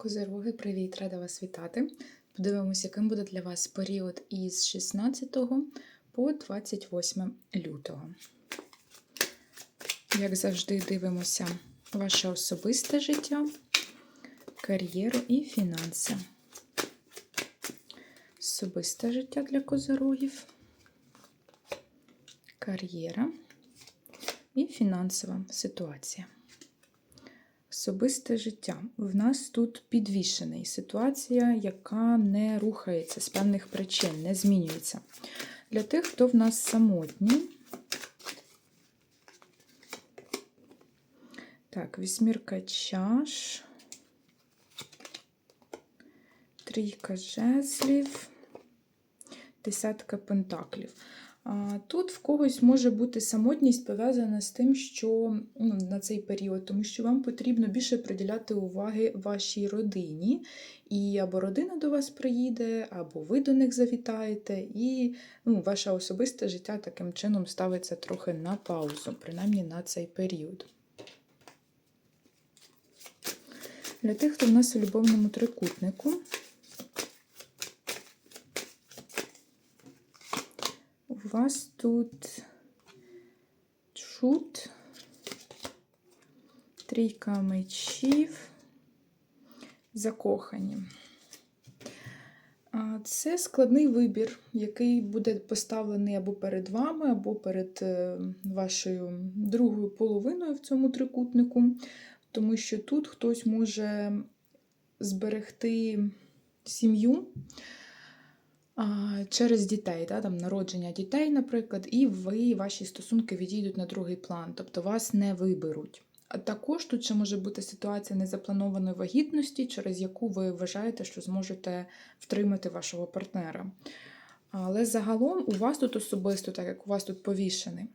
Козироги, привіт, рада вас вітати. Подивимося, яким буде для вас період із 16 по 28 лютого. Як завжди, дивимося ваше особисте життя, кар'єру і фінанси. Особисте життя для козирогів, кар'єра і фінансова ситуація. Особисте життя. В нас тут підвішений ситуація, яка не рухається з певних причин, не змінюється. Для тих, хто в нас самотній. Так, вісьмірка чаш, трійка жезлів, десятка пентаклів. Тут в когось може бути самотність пов'язана з тим, що ну, на цей період, тому що вам потрібно більше приділяти уваги вашій родині, і або родина до вас приїде, або ви до них завітаєте, і ну, ваше особисте життя таким чином ставиться трохи на паузу, принаймні на цей період. Для тих, хто в нас у любовному трикутнику. У вас тут шут, трійка мечів, закохані. Це складний вибір, який буде поставлений або перед вами, або перед е, вашою другою половиною в цьому трикутнику, тому що тут хтось може зберегти сім'ю через дітей, да, там народження дітей, наприклад, і ви, ваші стосунки відійдуть на другий план, тобто вас не виберуть. А також тут ще може бути ситуація незапланованої вагітності, через яку ви вважаєте, що зможете втримати вашого партнера. Але загалом у вас тут особисто, так як у вас тут повішений,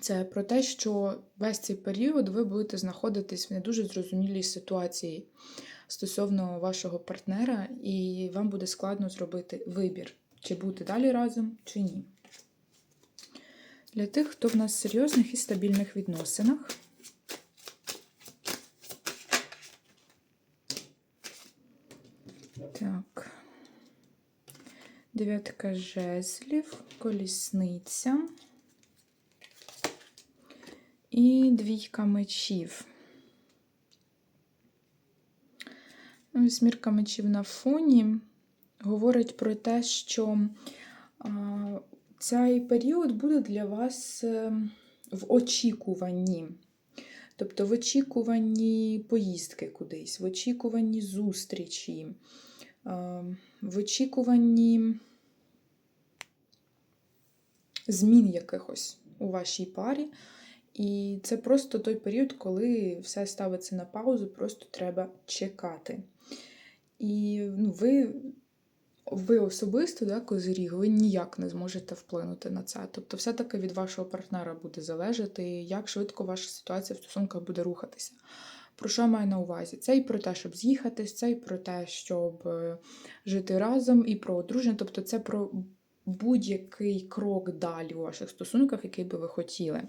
це про те, що весь цей період ви будете знаходитись в не дуже зрозумілій ситуації стосовно вашого партнера, і вам буде складно зробити вибір, чи бути далі разом, чи ні. Для тих, хто в нас в серйозних і стабільних відносинах. Так, дев'ятка жезлів, колісниця і двійка мечів. Смірка мечів на фоні говорить про те, що цей період буде для вас е, в очікуванні. Тобто в очікуванні поїздки кудись, в очікуванні зустрічі, в очікуванні змін якихось у вашій парі. І це просто той період, коли все ставиться на паузу, просто треба чекати. І ну, ви ви особисто, да, козиріг, ви ніяк не зможете вплинути на це. Тобто, все-таки від вашого партнера буде залежати, як швидко ваша ситуація в стосунках буде рухатися. Про що маю на увазі? Це і про те, щоб з'їхатись, це і про те, щоб е, жити разом, і про одруження. Тобто, це про будь-який крок далі у ваших стосунках, який би ви хотіли.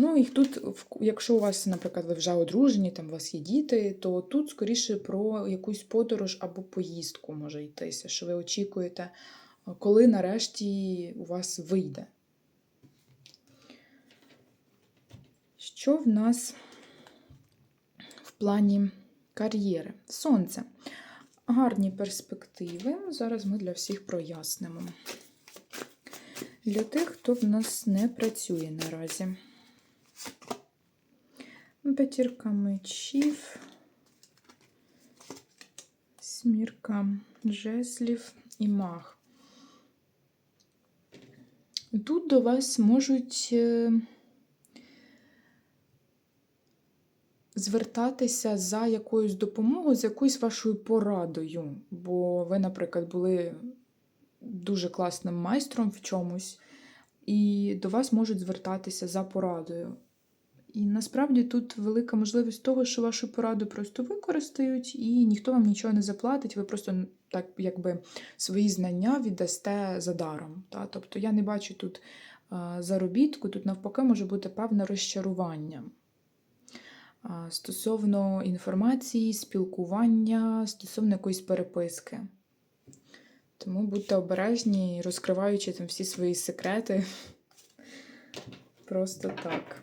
Ну і тут, якщо у вас, наприклад, ви вже одружені, там у вас є діти, то тут скоріше про якусь подорож або поїздку може йтися, що ви очікуєте, коли нарешті у вас вийде. Що в нас в плані кар'єри? Сонце. Гарні перспективи. Зараз ми для всіх прояснимо. Для тих, хто в нас не працює наразі. П'ятірка мечів, смірка жеслів і маг. Тут до вас можуть е, звертатися за якоюсь допомогою, за якоюсь вашою порадою. Бо ви, наприклад, були дуже класним майстром в чомусь, і до вас можуть звертатися за порадою. І насправді тут велика можливість того, що вашу пораду просто використають, і ніхто вам нічого не заплатить, ви просто так якби свої знання віддасте за даром. Та? Тобто я не бачу тут заробітку, тут навпаки може бути певне розчарування. стосовно інформації, спілкування, стосовно якоїсь переписки. Тому будьте обережні, розкриваючи там всі свої секрети. Просто так.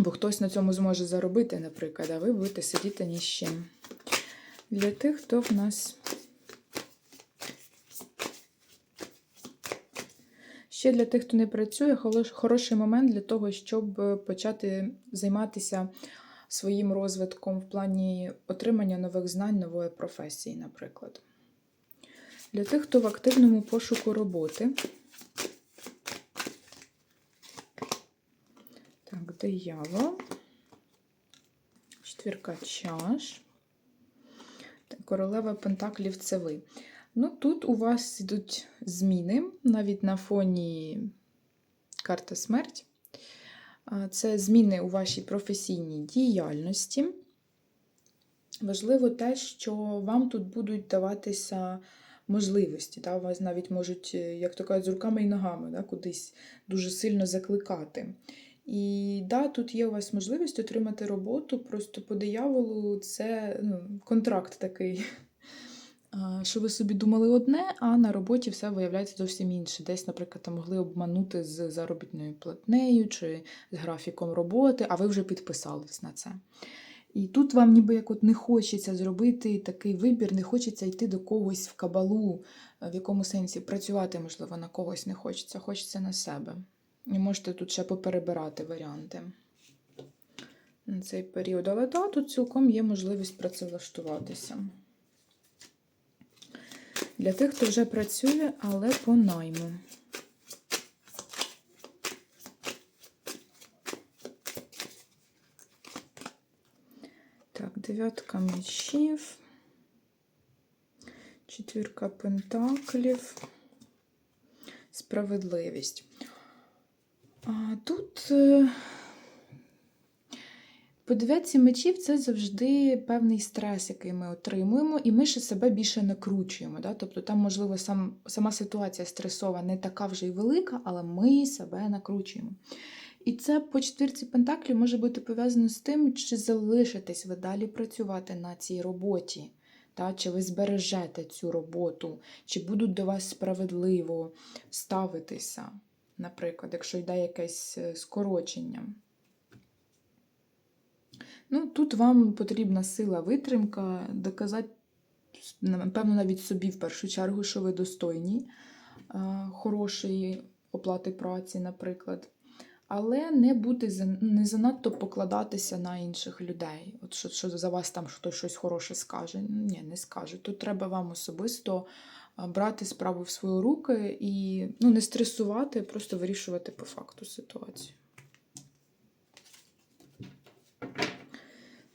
Бо хтось на цьому зможе заробити, наприклад, а ви будете сидіти ні з чим. Для тих, хто в нас. Ще для тих, хто не працює, хороший момент для того, щоб е, почати займатися своїм розвитком в плані отримання нових знань, нової професії, наприклад. Для тих, хто в активному пошуку роботи. Так, диявол. Четвірка чаш. Королева Пентаклів це ви. Ну, тут у вас йдуть зміни, навіть на фоні карта смерть. Це зміни у вашій професійній діяльності. Важливо те, що вам тут будуть даватися можливості. Да? Вас навіть можуть, як то кажуть, з руками і ногами да? кудись дуже сильно закликати. І да, тут є у вас можливість отримати роботу, просто по дияволу це ну, контракт такий. Що ви собі думали одне, а на роботі все виявляється зовсім інше. Десь, наприклад, там могли обманути з заробітною платнею чи з графіком роботи, а ви вже підписались на це. І тут вам ніби як от не хочеться зробити такий вибір, не хочеться йти до когось в кабалу, в якому сенсі працювати, можливо, на когось не хочеться, хочеться на себе. І можете тут ще поперебирати варіанти на цей період. Але так, тут цілком є можливість працевлаштуватися. Для тих, хто вже працює, але по найму. Так, дев'ятка мечів, четвірка пентаклів, справедливість. Тут е, по дев'ятці мечів це завжди певний стрес, який ми отримуємо, і ми ще себе більше накручуємо. Да? Тобто там, можливо, сам, сама ситуація стресова не така вже й велика, але ми себе накручуємо. І це по четвірці Пентаклів може бути пов'язано з тим, чи залишитесь ви далі працювати на цій роботі, та, чи ви збережете цю роботу, чи будуть до вас справедливо ставитися, наприклад, якщо йде якесь е, скорочення. Ну, тут вам потрібна сила витримка, доказати, напевно, навіть собі в першу чергу, що ви достойні е, хорошої оплати праці, наприклад. Але не бути не занадто покладатися на інших людей. От що, що за вас там хтось щось хороше скаже. Ні, не скаже. Тут треба вам особисто брати справу в свої руки і ну, не стресувати, просто вирішувати по факту ситуацію.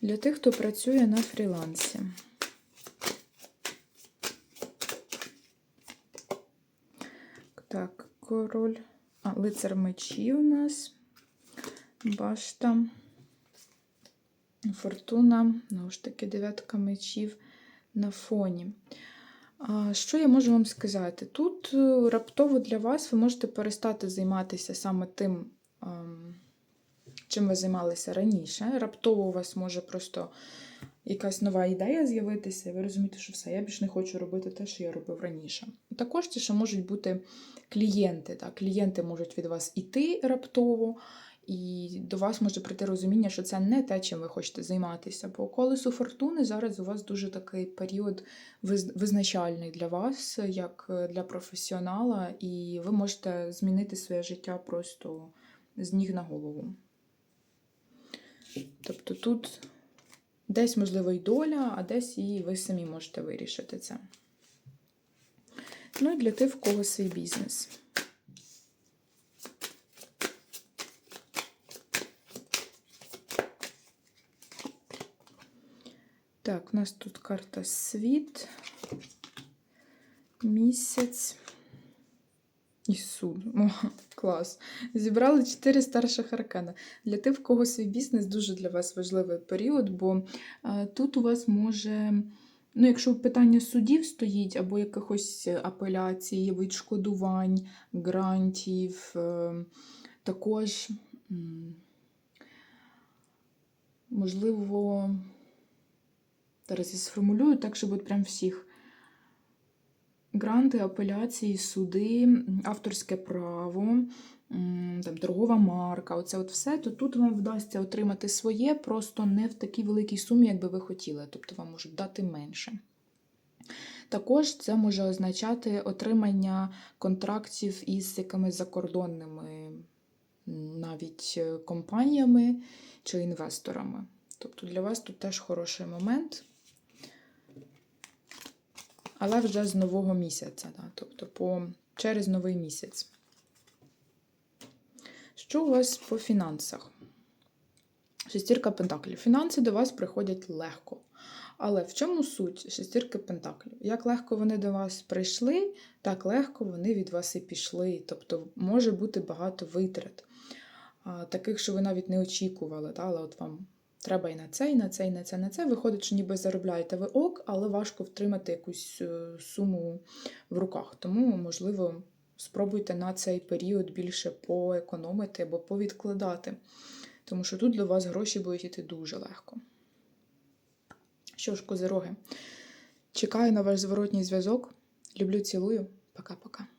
Для тих, хто працює на фрілансі. Так, король. А, лицар мечі у нас. Башта. Фортуна. Знову ж таки, дев'ятка мечів на фоні. Що я можу вам сказати? Тут е, раптово для вас ви можете перестати займатися саме тим, ем, чим ви займалися раніше. Раптово у вас може просто якась нова ідея з'явитися, і ви розумієте, що все, я більше не хочу робити те, що я робив раніше. Також це ще можуть бути клієнти. Так? Клієнти можуть від вас іти раптово, і до вас може прийти розуміння, що це не те, чим ви хочете займатися. По колесу фортуни зараз у вас дуже такий період визначальний для вас, як е, для професіонала, і ви можете змінити своє життя просто з ніг на голову. Тобто тут десь, можливо, і доля, а десь і ви самі можете вирішити це. Ну і для тих, в кого свій бізнес. Так, у нас тут карта світ, місяць і суд. О, клас. Зібрали чотири старших аркана. Для тих, в кого свій бізнес, дуже для вас важливий період, бо тут у вас може. Ну, якщо питання судів стоїть, або якихось апеляцій, відшкодувань, грантів, е, також можливо, зараз я сформулюю так, щоб от прям всіх. Гранти, апеляції, суди, авторське право, там, торгова марка, оце от все, то тут вам вдасться отримати своє, просто не в такій великій сумі, як би ви хотіли, тобто вам можуть дати менше. Також це може означати отримання контрактів із якимись закордонними навіть е, компаніями чи інвесторами. Тобто для вас тут теж хороший момент. Але вже з нового місяця, да, тобто по, через новий місяць. Що у вас по фінансах? Шестірка пентаклів. Фінанси до вас приходять легко. Але в чому суть шестірки пентаклів? Як легко вони до вас прийшли, так легко вони від вас і пішли. Тобто може бути багато витрат, таких, що ви навіть не очікували. Та? Але от вам треба і на це, і на це, і на це, і на це. Виходить, що ніби заробляєте ви ок, але важко втримати якусь е, суму в руках. Тому, можливо, спробуйте на цей період більше поекономити або повідкладати. Тому що тут до вас гроші будуть йти дуже легко. Що ж, козироги, чекаю на ваш зворотній зв'язок. Люблю, цілую. Пока-пока.